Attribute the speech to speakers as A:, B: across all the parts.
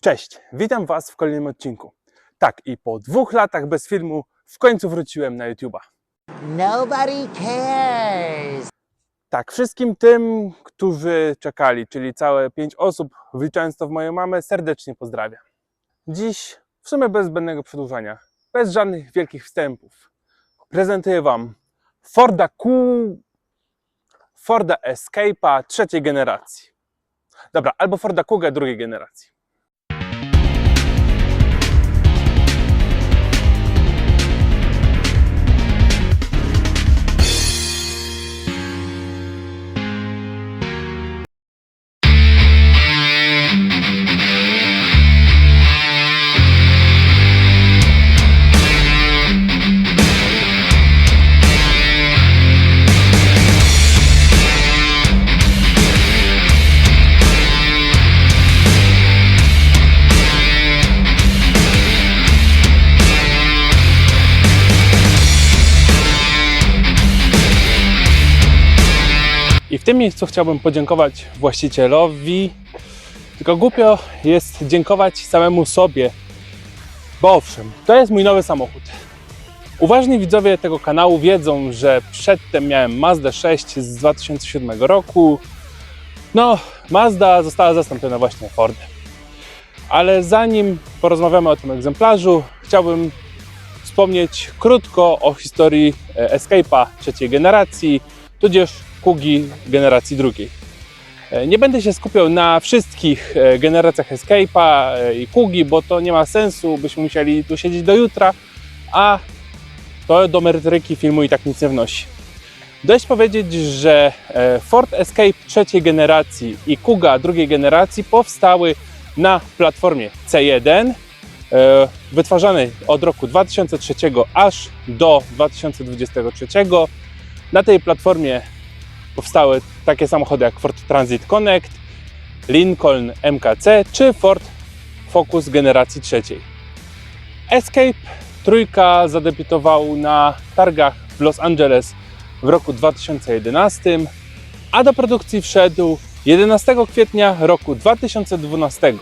A: Cześć, witam Was w kolejnym odcinku. Tak, i po dwóch latach bez filmu w końcu wróciłem na YouTube'a.
B: Nobody cares.
A: Tak, wszystkim tym, którzy czekali, czyli całe pięć osób, wliczając to w moją mamę, serdecznie pozdrawiam. Dziś, w sumie bez zbędnego przedłużania, bez żadnych wielkich wstępów, prezentuję Wam Forda Q... Forda Escape'a trzeciej generacji. Dobra, albo Forda Kuga drugiej generacji. Tym miejscu chciałbym podziękować właścicielowi. Tylko głupio jest dziękować samemu sobie, bo owszem, to jest mój nowy samochód. Uważni widzowie tego kanału wiedzą, że przedtem miałem Mazda 6 z 2007 roku. No, Mazda została zastąpiona właśnie Fordem. Ale zanim porozmawiamy o tym egzemplarzu, chciałbym wspomnieć krótko o historii e, Escape'a trzeciej generacji, tudzież Kugi generacji drugiej. E, Nie będę się skupiał na wszystkich e, generacjach Escape'a e, i Kugi, bo to nie ma sensu, byśmy musieli tu siedzieć do jutra, a to do merytoryki filmu i tak nic nie wnosi. Dość powiedzieć, że Ford Escape trzeciej generacji i Kuga drugiej generacji powstały na platformie C1, e, wytwarzanej od roku 2003 aż do 2023. Na tej platformie powstały takie samochody jak Ford Transit Connect, Lincoln MKC czy Ford Focus generacji trzeciej. Escape trójka zadebiutował na targach w Los Angeles w roku 2011, a do produkcji wszedł 11 kwietnia roku 2012.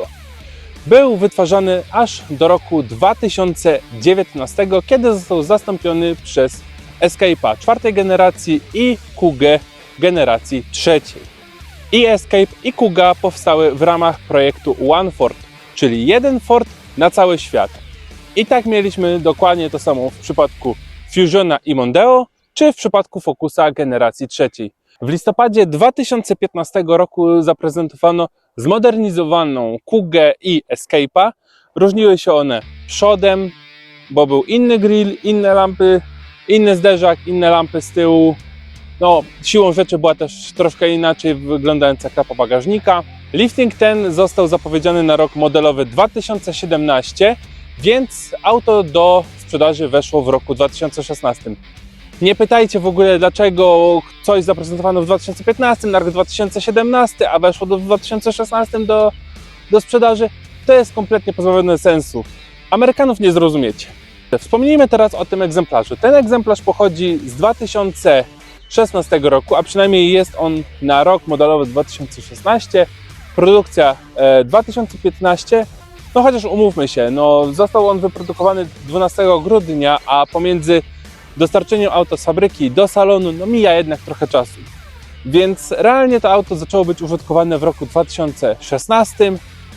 A: Był wytwarzany aż do roku 2019, kiedy został zastąpiony przez Escape'a czwartej generacji i Kugę generacji trzeciej. I Escape i Kuga powstały w ramach projektu One Ford, czyli jeden Ford na cały świat. I tak mieliśmy dokładnie to samo w przypadku Fusiona i Mondeo, czy w przypadku Focusa generacji trzeciej. W listopadzie 2015 roku zaprezentowano zmodernizowaną Kugę i Escape'a. Różniły się one przodem, bo był inny grill, inne lampy, inny zderzak, inne lampy z tyłu. No, siłą rzeczy była też troszkę inaczej wyglądająca klapa bagażnika. Lifting ten został zapowiedziany na rok modelowy 2017, więc auto do sprzedaży weszło w roku 2016. Nie pytajcie w ogóle, dlaczego coś zaprezentowano w 2015, na rok 2017, a weszło do w 2016 do, do sprzedaży. To jest kompletnie pozbawione sensu. Amerykanów nie zrozumiecie. Wspomnijmy teraz o tym egzemplarzu. Ten egzemplarz pochodzi z 2016 roku, a przynajmniej jest on na rok modelowy 2016. Produkcja e, 2015. No chociaż umówmy się, no, został on wyprodukowany 12 grudnia, a pomiędzy dostarczeniem auta z fabryki do salonu no, mija jednak trochę czasu. Więc realnie to auto zaczęło być użytkowane w roku 2016,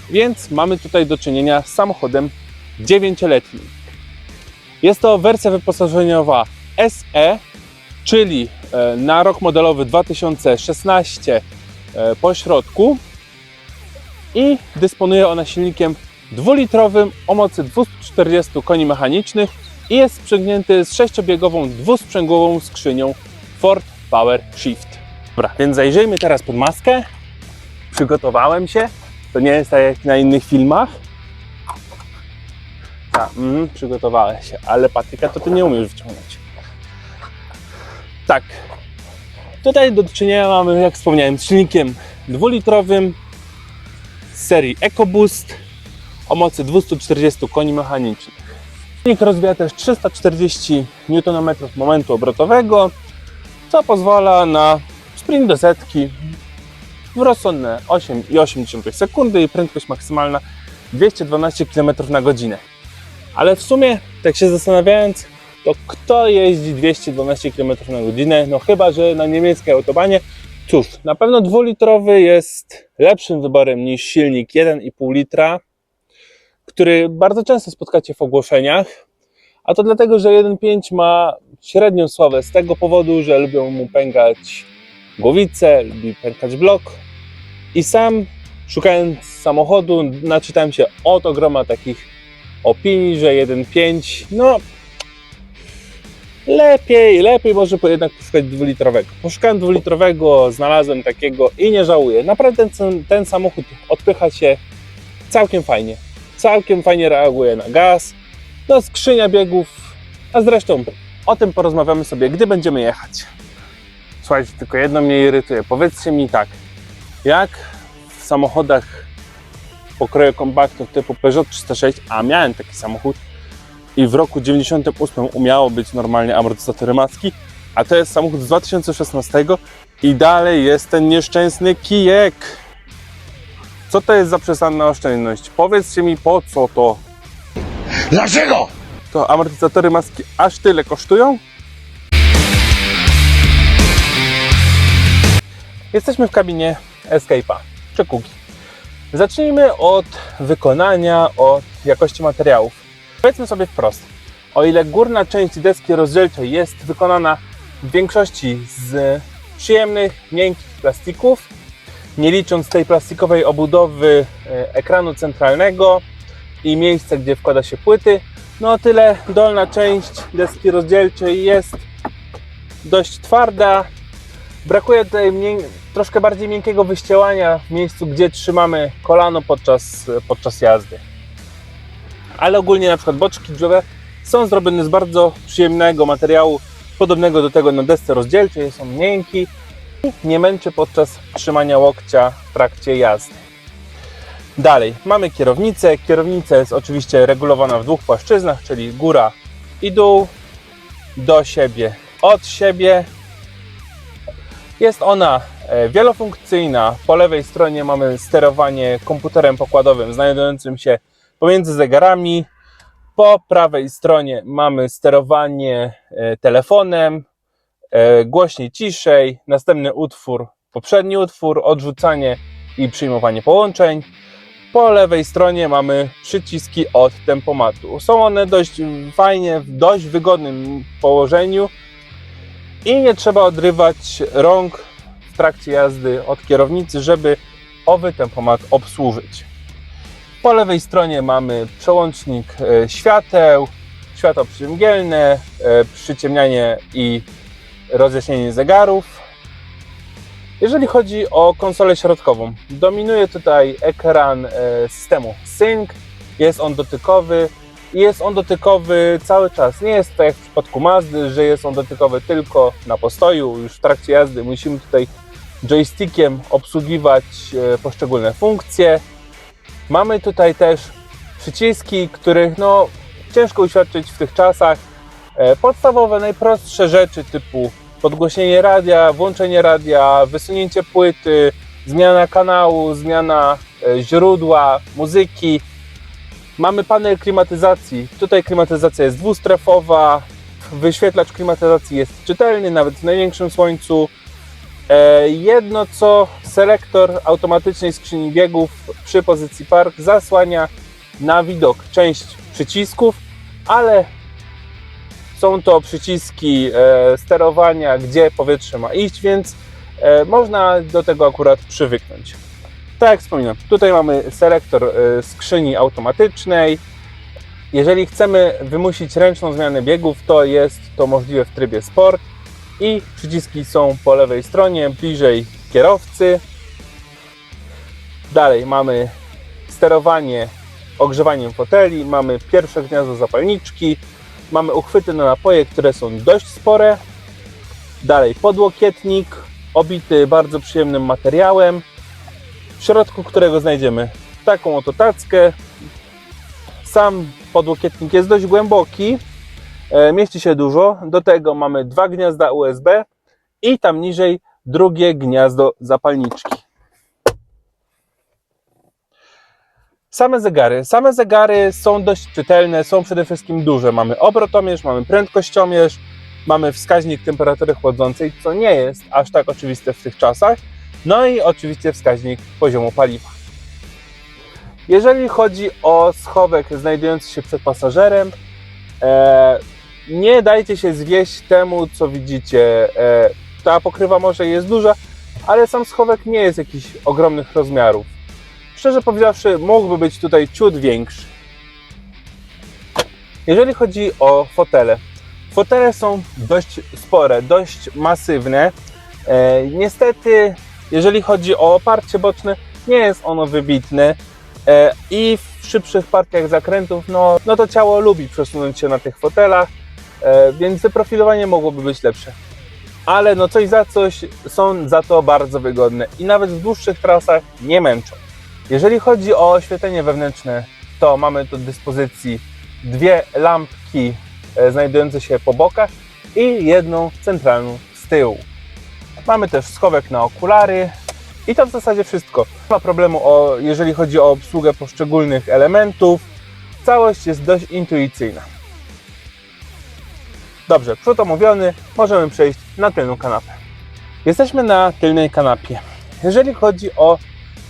A: więc mamy tutaj do czynienia z samochodem 9-letnim. Jest to wersja wyposażeniowa SE, czyli e, na rok modelowy 2016 e, po środku i dysponuje ona silnikiem dwulitrowym o mocy 240 koni mechanicznych i jest sprzęgnięty z sześciobiegową dwusprzęgłową skrzynią Ford Power Shift. Dobra, więc zajrzyjmy teraz pod maskę. Przygotowałem się. To nie jest tak jak na innych filmach. Tak, mm, się, ale patyka to ty nie umiesz wyciągnąć. Tak. Tutaj do czynienia mamy, jak wspomniałem, z silnikiem dwulitrowym z serii EcoBoost o mocy 240 koni mechanicznych. Silnik rozwija też 340 Nm momentu obrotowego, co pozwala na sprint do setki w rozsądne 8,8 sekundy i prędkość maksymalna 212 km na godzinę. Ale w sumie, tak się zastanawiając, to kto jeździ 212 km na godzinę? No chyba, że na niemieckiej autobanie. Cóż, na pewno dwulitrowy jest lepszym wyborem niż silnik 1,5 litra, który bardzo często spotkacie w ogłoszeniach. A to dlatego, że 1.5 ma średnią sławę z tego powodu, że lubią mu pękać głowice, lubi pękać blok. I sam, szukając samochodu, naczytałem się od ogroma takich opinii, że 1.5, no lepiej, lepiej może jednak poszukać dwulitrowego. Poszukałem dwulitrowego, znalazłem takiego i nie żałuję. Naprawdę ten, ten samochód odpycha się całkiem fajnie. Całkiem fajnie reaguje na gaz. No skrzynia biegów, a zresztą o tym porozmawiamy sobie, gdy będziemy jechać. Słuchajcie, tylko jedno mnie irytuje. Powiedzcie mi tak, jak w samochodach pokroju kompaktów typu Peugeot 306, a miałem taki samochód i w roku 98 umiało być normalnie amortyzatory maski, a to jest samochód z 2016 i dalej jest ten nieszczęsny kijek. Co to jest za przesadna oszczędność? Powiedzcie mi po co to?
C: Dlaczego?
A: To amortyzatory maski aż tyle kosztują? Jesteśmy w kabinie Escape'a, Czekugi. Zacznijmy od wykonania, od jakości materiałów. Powiedzmy sobie wprost, o ile górna część deski rozdzielczej jest wykonana w większości z przyjemnych, miękkich plastików, nie licząc tej plastikowej obudowy e, ekranu centralnego i miejsca, gdzie wkłada się płyty, no o tyle dolna część deski rozdzielczej jest dość twarda. Brakuje tutaj troszkę bardziej miękkiego wyścielania w miejscu, gdzie trzymamy kolano podczas, podczas jazdy. Ale ogólnie na przykład boczki drzwiowe są zrobione z bardzo przyjemnego materiału, podobnego do tego na desce rozdzielczej. On miękki i nie męczy podczas trzymania łokcia w trakcie jazdy. Dalej, mamy kierownicę. Kierownica jest oczywiście regulowana w dwóch płaszczyznach, czyli góra i dół, do siebie, od siebie. Jest ona e, wielofunkcyjna. Po lewej stronie mamy sterowanie komputerem pokładowym znajdującym się pomiędzy zegarami. Po prawej stronie mamy sterowanie e, telefonem, e, głośniej, ciszej, następny utwór, poprzedni utwór, odrzucanie i przyjmowanie połączeń. Po lewej stronie mamy przyciski od tempomatu. Są one dość fajnie, w dość wygodnym położeniu i nie trzeba odrywać rąk w trakcie jazdy od kierownicy, żeby owy tempomat obsłużyć. Po lewej stronie mamy przełącznik e, świateł, światło przymgielne, e, przyciemnianie i rozjaśnienie zegarów. Jeżeli chodzi o konsolę środkową, dominuje tutaj ekran e, systemu Sync. Jest on dotykowy i jest on dotykowy cały czas. Nie jest to jak w przypadku Mazdy, że jest on dotykowy tylko na postoju. Już w trakcie jazdy musimy tutaj joystickiem obsługiwać poszczególne funkcje. Mamy tutaj też przyciski, których no, ciężko uświadczyć w tych czasach. E, Podstawowe, najprostsze rzeczy typu podgłośnienie radia, włączenie radia, wysunięcie płyty, zmiana kanału, zmiana e, źródła, muzyki. Mamy panel klimatyzacji. Tutaj klimatyzacja jest dwustrefowa. Wyświetlacz klimatyzacji jest czytelny, nawet w największym słońcu. E, Jedno co selektor automatycznej skrzyni biegów przy pozycji park zasłania na widok część przycisków, ale są to przyciski e, sterowania, gdzie powietrze ma iść, więc e, można do tego akurat przywyknąć. Tak jak wspominam, tutaj mamy selektor skrzyni automatycznej. Jeżeli chcemy wymusić ręczną zmianę biegów, to jest to możliwe w trybie Sport i przyciski są po lewej stronie, bliżej kierowcy. Dalej mamy sterowanie ogrzewaniem foteli, mamy pierwsze gniazdo zapalniczki, mamy uchwyty na napoje, które są dość spore. Dalej podłokietnik, obity bardzo przyjemnym materiałem, w środku którego znajdziemy taką oto tackę. Sam podłokietnik jest dość głęboki, mieści się dużo. Do tego mamy dwa gniazda USB i tam niżej drugie gniazdo zapalniczki. Same zegary. Same zegary są dość czytelne, są przede wszystkim duże. Mamy obrotomierz, mamy prędkościomierz, mamy wskaźnik temperatury chłodzącej, co nie jest aż tak oczywiste w tych czasach. No i oczywiście wskaźnik poziomu paliwa. Jeżeli chodzi o schowek znajdujący się przed pasażerem, e, nie dajcie się zwieść temu, co widzicie. E, ta pokrywa może jest duża, ale sam schowek nie jest jakichś ogromnych rozmiarów. Szczerze powiedziawszy, mógłby być tutaj ciut większy. Jeżeli chodzi o fotele, fotele są dość spore, dość masywne. E, niestety, jeżeli chodzi o oparcie boczne, nie jest ono wybitne e, i w szybszych partiach zakrętów, no, no to ciało lubi przesunąć się na tych fotelach, więc wyprofilowanie mogłoby być lepsze. Ale no coś za coś są za to bardzo wygodne i nawet w dłuższych trasach nie męczą. Jeżeli chodzi o oświetlenie wewnętrzne, to mamy do dyspozycji dwie lampki e, znajdujące się po bokach i jedną centralną z tyłu. Mamy też schowek na okulary i to w zasadzie wszystko. Nie ma problemu, o, jeżeli chodzi o obsługę poszczególnych elementów. Całość jest dość intuicyjna. Dobrze, przód omówiony, możemy przejść na tylną kanapę. Jesteśmy na tylnej kanapie. Jeżeli chodzi o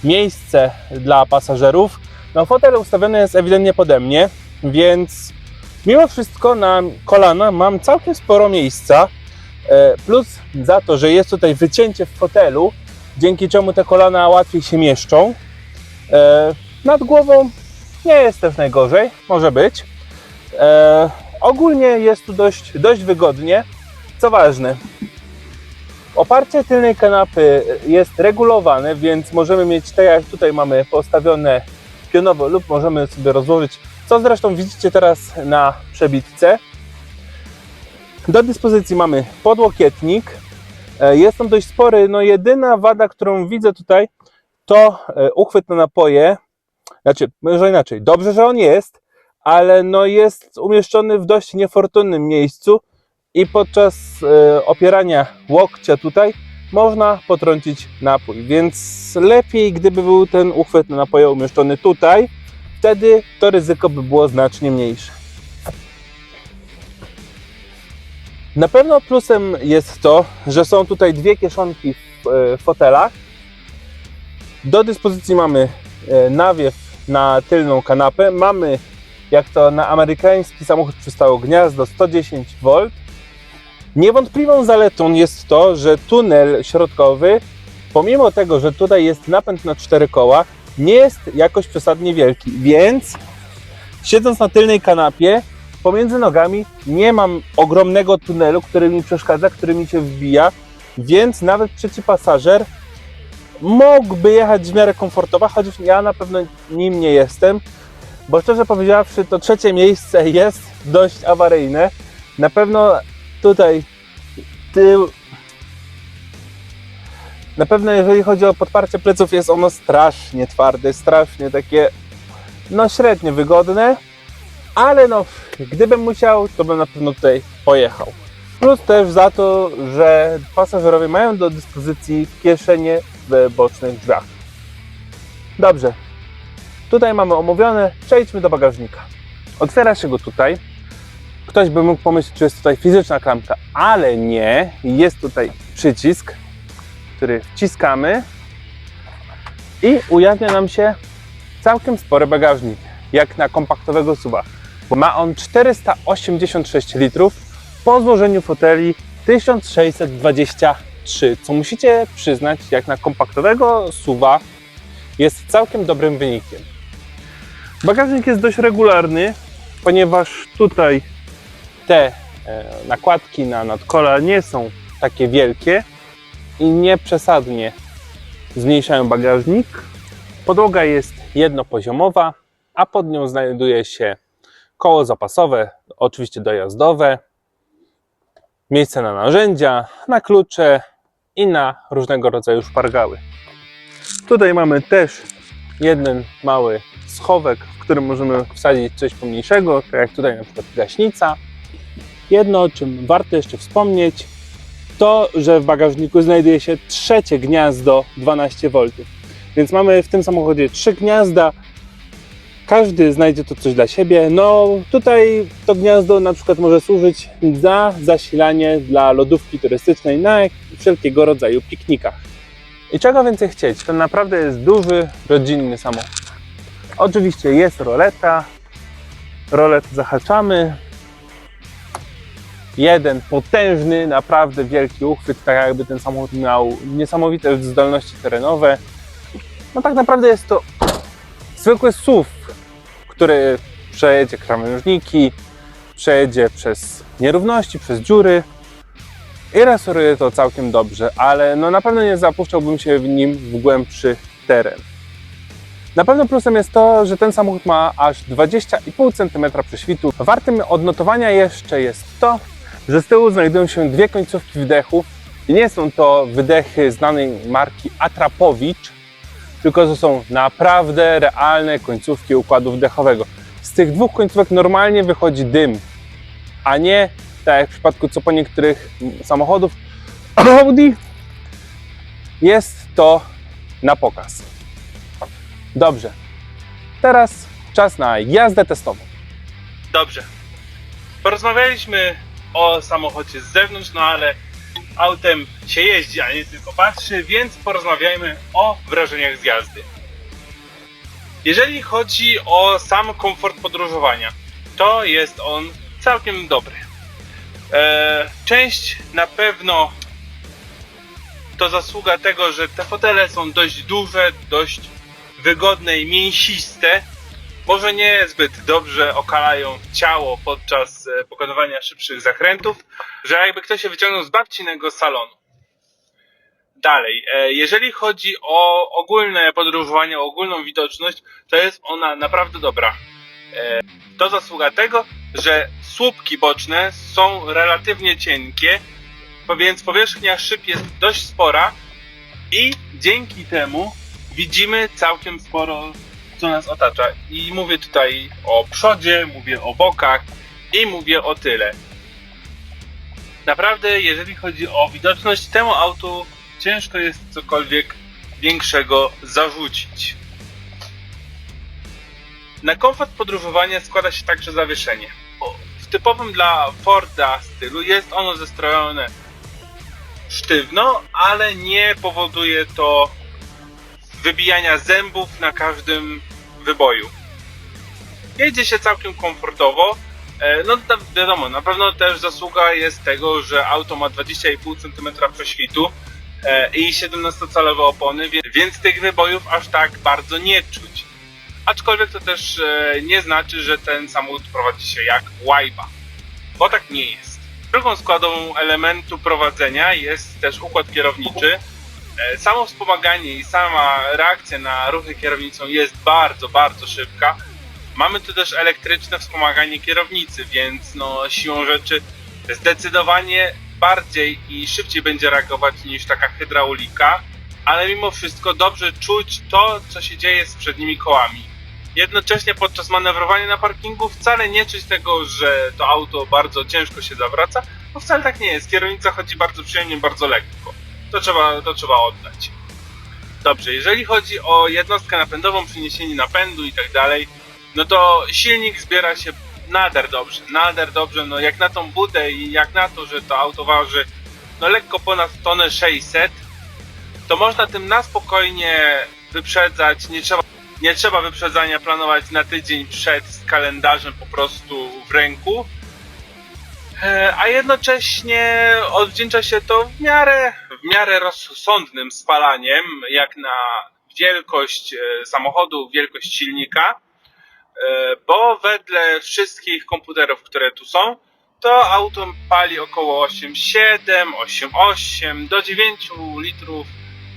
A: miejsce dla pasażerów, no fotel ustawiony jest ewidentnie pode mnie, więc mimo wszystko na kolana mam całkiem sporo miejsca. E, Plus za to, że jest tutaj wycięcie w fotelu, dzięki czemu te kolana łatwiej się mieszczą. E, Nad głową nie jest też najgorzej, może być. Ogólnie jest tu dość, dość wygodnie. Co ważne, Oparcie tylnej kanapy jest regulowane, więc możemy mieć tak jak tutaj mamy postawione pionowo lub możemy sobie rozłożyć, co zresztą widzicie teraz na przebitce. Do dyspozycji mamy podłokietnik. E, Jest on dość spory, no jedyna wada, którą widzę tutaj to e, uchwyt na napoje. Znaczy, może inaczej, dobrze, że on jest, ale no jest umieszczony w dość niefortunnym miejscu, i podczas e, opierania łokcia tutaj można potrącić napój, więc lepiej gdyby był ten uchwyt na napoje umieszczony tutaj, wtedy to ryzyko by było znacznie mniejsze. Na pewno plusem jest to, że są tutaj dwie kieszonki w e, fotelach. Do dyspozycji mamy e, nawiew na tylną kanapę. Mamy, jak to na amerykański samochód przystało, gniazdo 110V. Niewątpliwą zaletą jest to, że tunel środkowy, pomimo tego, że tutaj jest napęd na cztery koła, nie jest jakoś przesadnie wielki, więc siedząc na tylnej kanapie, pomiędzy nogami nie mam ogromnego tunelu, który mi przeszkadza, który mi się wbija, więc nawet trzeci pasażer mógłby jechać w miarę komfortowo, chociaż ja na pewno nim nie jestem, bo szczerze powiedziawszy, to trzecie miejsce jest dość awaryjne. Na pewno tutaj tył. Na pewno jeżeli chodzi o podparcie pleców jest ono strasznie twarde, strasznie takie no średnio wygodne, ale no gdybym musiał, to bym na pewno tutaj pojechał. Plus też za to, że pasażerowie mają do dyspozycji kieszenie w bocznych drzwiach. Dobrze, tutaj mamy omówione, przejdźmy do bagażnika. Otwiera się go tutaj, Ktoś by mógł pomyśleć, że jest tutaj fizyczna klamka, ale nie. Jest tutaj przycisk, który wciskamy i ujawnia nam się całkiem spory bagażnik, jak na kompaktowego suwa. Ma on 486 litrów po złożeniu foteli 1623, co musicie przyznać, jak na kompaktowego suwa jest całkiem dobrym wynikiem. Bagażnik jest dość regularny, ponieważ tutaj te e, nakładki na nadkola nie są takie wielkie i nie przesadnie zmniejszają bagażnik. Podłoga jest jednopoziomowa, a pod nią znajduje się koło zapasowe, oczywiście dojazdowe, miejsce na narzędzia, na klucze i na różnego rodzaju szpargały. Tutaj mamy też jeden mały schowek, w którym możemy wsadzić coś pomniejszego, tak jak tutaj na przykład gaśnica. Jedno, o czym warto jeszcze wspomnieć, to, że w bagażniku znajduje się trzecie gniazdo 12V. Więc mamy w tym samochodzie trzy gniazda. każdy znajdzie to coś dla siebie. No tutaj to gniazdo na przykład może służyć za zasilanie dla lodówki turystycznej na wszelkiego rodzaju piknikach. I czego więcej chcieć? To naprawdę jest duży, rodzinny samochód. Oczywiście jest roleta, rolet zahaczamy. Jeden potężny, naprawdę wielki uchwyt, tak jakby ten samochód miał niesamowite zdolności terenowe. No tak naprawdę jest to zwykły SUV, który przejedzie krawężniki, przejedzie przez nierówności, przez dziury i restauruje to całkiem dobrze, ale no na pewno nie zapuszczałbym się w nim w głębszy teren. Na pewno plusem jest to, że ten samochód ma aż 20,5 cm prześwitu. Wartym odnotowania jeszcze jest to, że z tyłu znajdują się dwie końcówki wydechów. I nie są to wydechy znanej marki Atrapowicz, tylko to są naprawdę realne końcówki układu wdechowego. Z tych dwóch końcówek normalnie wychodzi dym, a nie tak jak w przypadku co po niektórych samochodów Audi jest to na pokaz. Dobrze. Teraz czas na jazdę testową. Dobrze. Porozmawialiśmy o samochodzie z zewnątrz, no ale autem się jeździ, a nie tylko patrzy, więc porozmawiajmy o wrażeniach z jazdy. Jeżeli chodzi o sam komfort podróżowania, to jest on całkiem dobry. Eee, część na pewno to zasługa tego, że te fotele są dość duże, dość wygodne i mięsiste. Może nie zbyt dobrze okalają ciało podczas e, pokonywania szybszych zakrętów, że jakby ktoś się wyciągnął z babcinego salonu. Dalej, e, jeżeli chodzi o ogólne podróżowanie, o ogólną widoczność, to jest ona naprawdę dobra. E, To zasługa tego, że słupki boczne są relatywnie cienkie, więc powierzchnia szyb jest dość spora i dzięki temu widzimy całkiem sporo, co nas otacza. I mówię tutaj o przodzie, mówię o bokach i mówię o tyle. Naprawdę, jeżeli chodzi o widoczność, temu autu ciężko jest cokolwiek większego zarzucić. Na komfort podróżowania składa się także zawieszenie. W typowym dla Forda stylu jest ono zestrojone sztywno, ale nie powoduje to wybijania zębów na każdym wyboju. Jedzie się całkiem komfortowo. E, No wiadomo, na pewno też zasługa jest tego, że auto ma 20,5 cm prześwitu e, i 17-calowe opony, więc tych wybojów aż tak bardzo nie czuć. Aczkolwiek to też e, nie znaczy, że ten samochód prowadzi się jak łajba, bo tak nie jest. Drugą składową elementu prowadzenia jest też układ kierowniczy. E, Samo wspomaganie i sama reakcja na ruchy kierownicą jest bardzo, bardzo szybka. Mamy tu też elektryczne wspomaganie kierownicy, więc no siłą rzeczy zdecydowanie bardziej i szybciej będzie reagować niż taka hydraulika, ale mimo wszystko dobrze czuć to, co się dzieje z przednimi kołami. Jednocześnie podczas manewrowania na parkingu wcale nie czuć tego, że to auto bardzo ciężko się zawraca, bo wcale tak nie jest. Kierownica chodzi bardzo przyjemnie, bardzo lekko. To trzeba, to trzeba oddać. Dobrze, jeżeli chodzi o jednostkę napędową, przeniesienie napędu i tak dalej, no to silnik zbiera się nader dobrze, nader dobrze, no jak na tą budę i jak na to, że to auto waży no lekko ponad tonę 600, to można tym na spokojnie wyprzedzać, nie trzeba, nie trzeba wyprzedzania planować na tydzień przed z kalendarzem po prostu w ręku, E, a jednocześnie odwdzięcza się to w miarę, w miarę rozsądnym spalaniem, jak na wielkość e, samochodu, wielkość silnika, E, bo wedle wszystkich komputerów, które tu są, to auto pali około 8,7, 8,8 do 9 litrów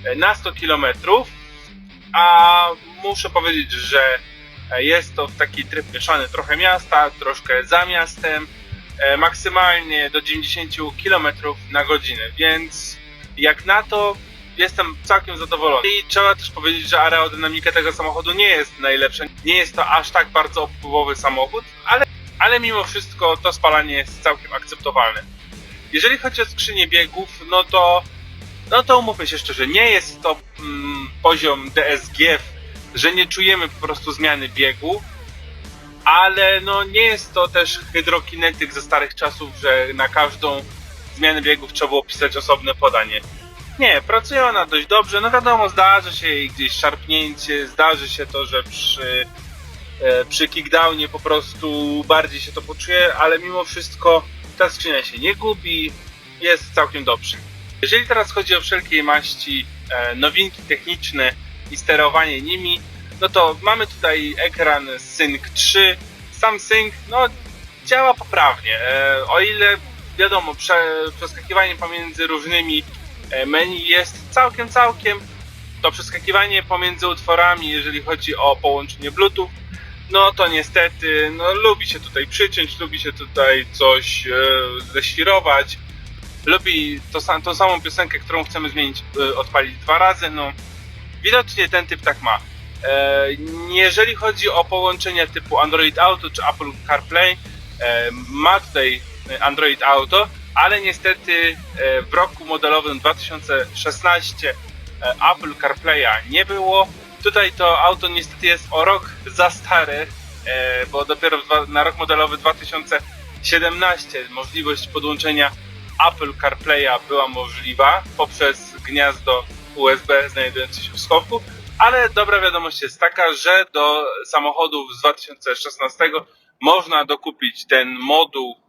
A: e, na 100 km, a muszę powiedzieć, że jest to taki tryb mieszany trochę miasta, troszkę za miastem, maksymalnie do 90 km na godzinę, więc jak na to jestem całkiem zadowolony. I trzeba też powiedzieć, że aerodynamika tego samochodu nie jest najlepsza. Nie jest to aż tak bardzo opływowy samochód, ale, ale mimo wszystko to spalanie jest całkiem akceptowalne. Jeżeli chodzi o skrzynię biegów, no to no to umówmy się szczerze, nie jest to mm, poziom DSG, że nie czujemy po prostu zmiany biegu. ale no nie jest to też hydrokinetyk ze starych czasów, że na każdą zmianę biegów trzeba było pisać osobne podanie. Nie, pracuje ona dość dobrze, no wiadomo, zdarzy się jej gdzieś szarpnięcie, zdarzy się to, że przy, e, przy kickdownie po prostu bardziej się to poczuje, ale mimo wszystko ta skrzynia się nie gubi, jest całkiem dobrze. Jeżeli teraz chodzi o wszelkie maści e, nowinki techniczne i sterowanie nimi, no to mamy tutaj ekran Sync 3. Sam Sync no, działa poprawnie. E, o ile wiadomo, prze, przeskakiwanie pomiędzy różnymi e, menu jest całkiem, całkiem, to przeskakiwanie pomiędzy utworami, jeżeli chodzi o połączenie Bluetooth, no to niestety, no lubi się tutaj przyciąć, lubi się tutaj coś e, ześwirować, lubi to, tą samą piosenkę, którą chcemy zmienić, e, odpalić dwa razy, no widocznie ten typ tak ma. E, jeżeli chodzi o połączenia typu Android Auto czy Apple CarPlay, e, ma tutaj Android Auto, ale niestety e, w roku modelowym 2016 e, Apple CarPlaya nie było. Tutaj to auto niestety jest o rok za stare, e, bo dopiero na rok modelowy 2017 możliwość podłączenia Apple CarPlaya była możliwa poprzez gniazdo USB znajdujące się w schowku, ale dobra wiadomość jest taka, że do samochodów z 2016 można dokupić ten moduł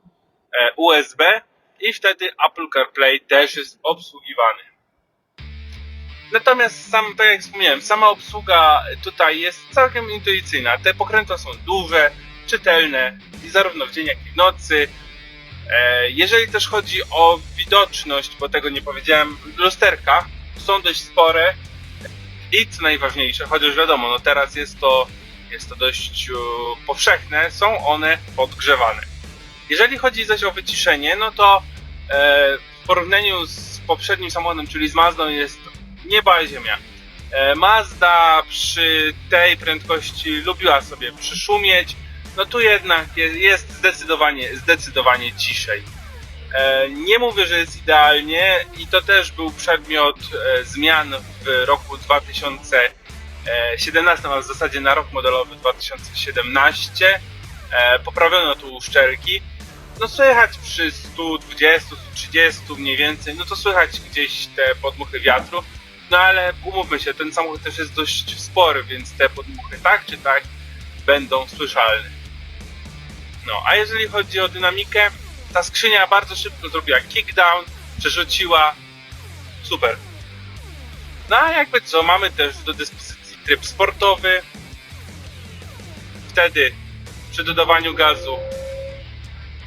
A: USB i wtedy Apple CarPlay też jest obsługiwany. Natomiast sam, tak jak wspomniałem, sama obsługa tutaj jest całkiem intuicyjna. Te pokrętła są duże, czytelne i zarówno w dzień jak i w nocy. E, Jeżeli też chodzi o widoczność, bo tego nie powiedziałem, lusterka są dość spore i co najważniejsze, chociaż wiadomo, no teraz jest to, jest to dość e, powszechne, są one podgrzewane. Jeżeli chodzi zaś o wyciszenie, no to e, w porównaniu z poprzednim samochodem, czyli z Mazdą, jest nieba i ziemia. E, Mazda przy tej prędkości lubiła sobie przyszumieć, no tu jednak jest, jest zdecydowanie, zdecydowanie ciszej. E, Nie mówię, że jest idealnie i to też był przedmiot zmian w roku 2017, a w zasadzie na rok modelowy 2017. E, Poprawiono tu uszczelki. No słychać przy 120, 130 mniej więcej, no to słychać gdzieś te podmuchy wiatru. No ale umówmy się, ten samochód też jest dość spory, więc te podmuchy tak czy tak będą słyszalne. No, a jeżeli chodzi o dynamikę, ta skrzynia bardzo szybko zrobiła kickdown, przerzuciła. Super. No a jakby co, mamy też do dyspozycji tryb sportowy. Wtedy przy dodawaniu gazu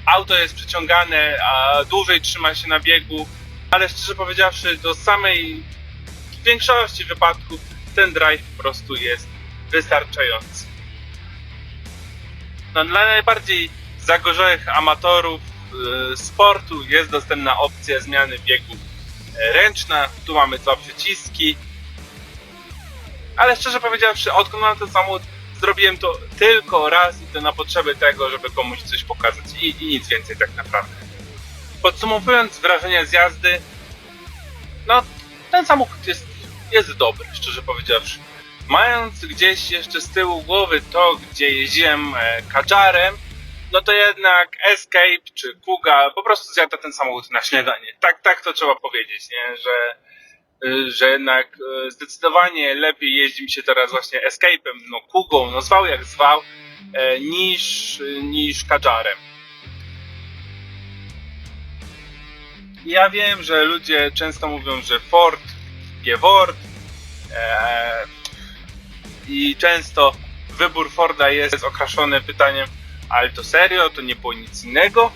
A: auto jest przyciągane, a dłużej trzyma się na biegu, ale szczerze powiedziawszy, do samej większości wypadków ten drive po prostu jest wystarczający. No, dla najbardziej zagorzałych amatorów y, sportu jest dostępna opcja zmiany biegu e, ręczna. Tu mamy dwa przyciski. Ale szczerze powiedziawszy, odkąd mam ten samochód, zrobiłem to tylko raz i to na potrzeby tego, żeby komuś coś pokazać i, i nic więcej tak naprawdę. Podsumowując wrażenia z jazdy, no ten samochód jest, jest dobry, szczerze powiedziawszy. Mając gdzieś jeszcze z tyłu głowy to, gdzie jeździłem e, kadżarem, no to jednak Escape czy Kuga po prostu zjada ten samochód na śniadanie. Tak, tak to trzeba powiedzieć, nie? Że, że jednak y, zdecydowanie lepiej jeździ mi się teraz właśnie Escape'em, no Kugą, no zwał jak zwał, e, niż, niż kadżarem. Ja wiem, że ludzie często mówią, że Ford, G-Ford, e, i często wybór Forda jest okraszony pytaniem, ale to serio, to nie było nic innego.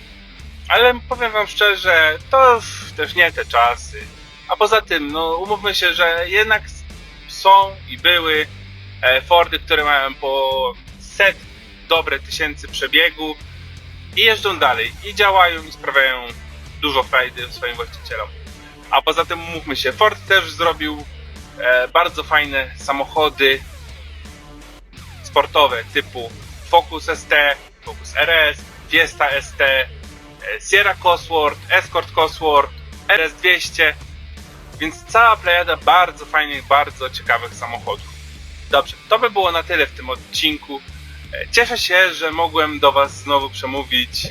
A: Ale powiem wam szczerze, to też nie te czasy. A poza tym, no umówmy się, że jednak są i były e, Fordy, które mają po set dobre tysięcy przebiegu i jeżdżą dalej i działają i sprawiają dużo frajdy swoim właścicielom. A poza tym umówmy się, Ford też zrobił e, bardzo fajne samochody sportowe typu Focus ST, Focus RS, Fiesta ST, e, Sierra Cosworth, Escort Cosworth, RS200, więc cała plejada bardzo fajnych, bardzo ciekawych samochodów. Dobrze, to by było na tyle w tym odcinku. E, Cieszę się, że mogłem do Was znowu przemówić. E,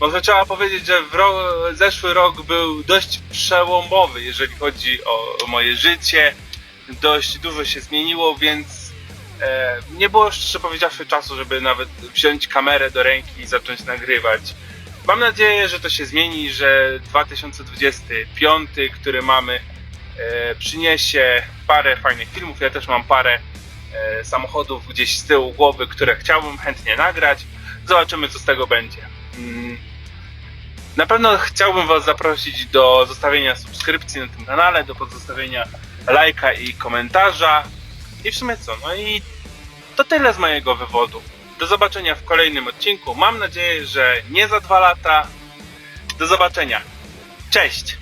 A: Może trzeba powiedzieć, że ro- zeszły rok był dość przełomowy, jeżeli chodzi o, o moje życie. Dość dużo się zmieniło, więc e, nie było szczerze powiedziawszy czasu, żeby nawet wziąć kamerę do ręki i zacząć nagrywać. Mam nadzieję, że to się zmieni, że 2025, który mamy, e, przyniesie parę fajnych filmów. Ja też mam parę e, samochodów gdzieś z tyłu głowy, które chciałbym chętnie nagrać. Zobaczymy, co z tego będzie. Mm. Na pewno chciałbym Was zaprosić do zostawienia subskrypcji na tym kanale, do pozostawienia lajka i komentarza. I w sumie co? No i to tyle z mojego wywodu. Do zobaczenia w kolejnym odcinku. Mam nadzieję, że nie za dwa lata. Do zobaczenia. Cześć!